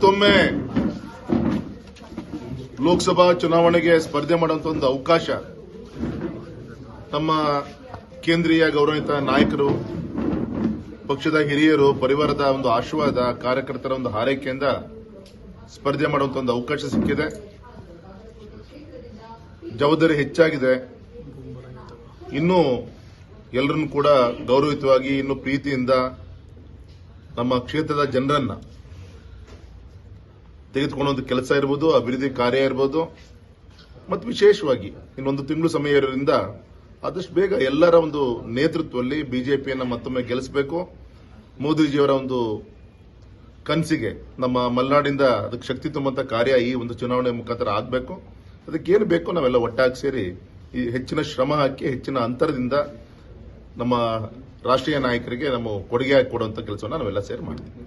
ಮತ್ತೊಮ್ಮೆ ಲೋಕಸಭಾ ಚುನಾವಣೆಗೆ ಸ್ಪರ್ಧೆ ಮಾಡುವಂತ ಒಂದು ಅವಕಾಶ ನಮ್ಮ ಕೇಂದ್ರೀಯ ಗೌರವಿತ ನಾಯಕರು, ಪಕ್ಷದ ಹಿರಿಯರು, ಪರಿವಾರದ ಒಂದು ಆಶೀರ್ವಾದ, ಕಾರ್ಯಕರ್ತರ ಒಂದು ಹಾರೈಕೆಯಿಂದ ಸ್ಪರ್ಧೆ ಮಾಡುವಂತ ಒಂದು ಅವಕಾಶ ಸಿಕ್ಕಿದೆ. ಜವಾಬ್ದಾರಿ ಹೆಚ್ಚಾಗಿದೆ. ಇನ್ನೂ ಎಲ್ಲರನ್ನು ಕೂಡ ಗೌರವಿತವಾಗಿ ಇನ್ನು ಪ್ರೀತಿಯಿಂದ ನಮ್ಮ ಕ್ಷೇತ್ರದ ಜನರನ್ನು ತೆಗೆದುಕೊಳ್ಳುವಂತ ಕೆಲಸ ಇರ್ಬೋದು, ಅಭಿವೃದ್ಧಿ ಕಾರ್ಯ ಇರ್ಬೋದು. ಮತ್ತು ವಿಶೇಷವಾಗಿ ಇನ್ನೊಂದು ತಿಂಗಳು ಸಮಯ ಇರೋದ್ರಿಂದ ಆದಷ್ಟು ಬೇಗ ಎಲ್ಲರ ಒಂದು ನೇತೃತ್ವದಲ್ಲಿ ಬಿಜೆಪಿಯನ್ನು ಮತ್ತೊಮ್ಮೆ ಗೆಲ್ಲಿಸಬೇಕು. ಮೋದಿಜಿಯವರ ಒಂದು ಕನಸಿಗೆ ನಮ್ಮ ಮಲೆನಾಡಿಂದ ಅದಕ್ಕೆ ಶಕ್ತಿ ತುಂಬುವಂತ ಕಾರ್ಯ ಈ ಒಂದು ಚುನಾವಣೆ ಮುಖಾಂತರ ಆಗಬೇಕು. ಅದಕ್ಕೇನು ಬೇಕು ನಾವೆಲ್ಲ ಒಟ್ಟಾಗಿ ಸೇರಿ ಈ ಹೆಚ್ಚಿನ ಶ್ರಮ ಹಾಕಿ ಹೆಚ್ಚಿನ ಅಂತರದಿಂದ ನಮ್ಮ ರಾಷ್ಟ್ರೀಯ ನಾಯಕರಿಗೆ ನಮ್ಮ ಕೊಡುಗೆ ಹಾಕಿ ಕೊಡುವಂತ ಕೆಲಸವನ್ನು ನಾವೆಲ್ಲ ಸೇರಿ ಮಾಡ್ತೀವಿ.